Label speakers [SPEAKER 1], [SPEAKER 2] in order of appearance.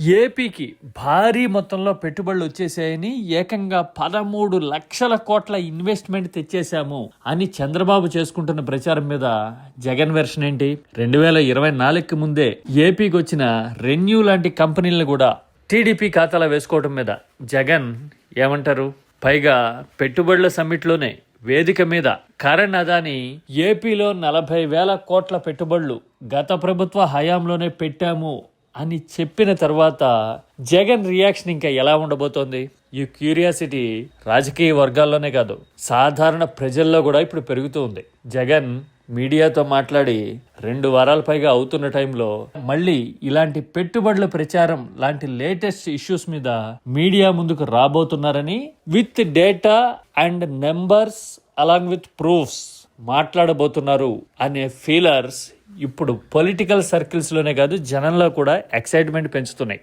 [SPEAKER 1] ఏపీకి భారీ మొత్తంలో పెట్టుబడులు వచ్చేసాయని ఏకంగా పదమూడు లక్షల కోట్ల ఇన్వెస్ట్మెంట్ తెచ్చేశాము అని చంద్రబాబు చేసుకుంటున్న ప్రచారం మీద జగన్ వెర్షన్ ఏంటి? రెండు వేల ఇరవై నాలుగుకి ముందే ఏపీకి వచ్చిన రెన్యూ లాంటి కంపెనీలను కూడా టీడీపీ ఖాతాలో వేసుకోవడం మీద జగన్ ఏమంటారు? పైగా పెట్టుబడుల సమ్మిట్లోనే వేదిక మీద కరణ్ అదాని ఏపీలో నలభై వేల కోట్ల పెట్టుబడులు గత ప్రభుత్వ హయాంలోనే పెట్టాము అని చెప్పిన తర్వాత జగన్ రియాక్షన్ ఇంకా ఎలా ఉండబోతోంది? ఈ క్యూరియాసిటీ రాజకీయ వర్గాల్లోనే కాదు సాధారణ ప్రజల్లో కూడా ఇప్పుడు పెరుగుతూ ఉంది. జగన్ మీడియాతో మాట్లాడి రెండు వారాల పైగా అవుతున్న టైంలో మళ్ళీ ఇలాంటి పెట్టుబడుల ప్రచారం లాంటి లేటెస్ట్ ఇష్యూస్ మీద మీడియా ముందుకు రాబోతున్నారని with data and numbers along with proofs మాట్లాడబోతున్నారు అనే ఫీలర్స్ ఇప్పుడు పొలిటికల్ సర్కిల్స్లోనే కాదు జనంలో కూడా ఎక్సైట్మెంట్ పెంచుతున్నాయి.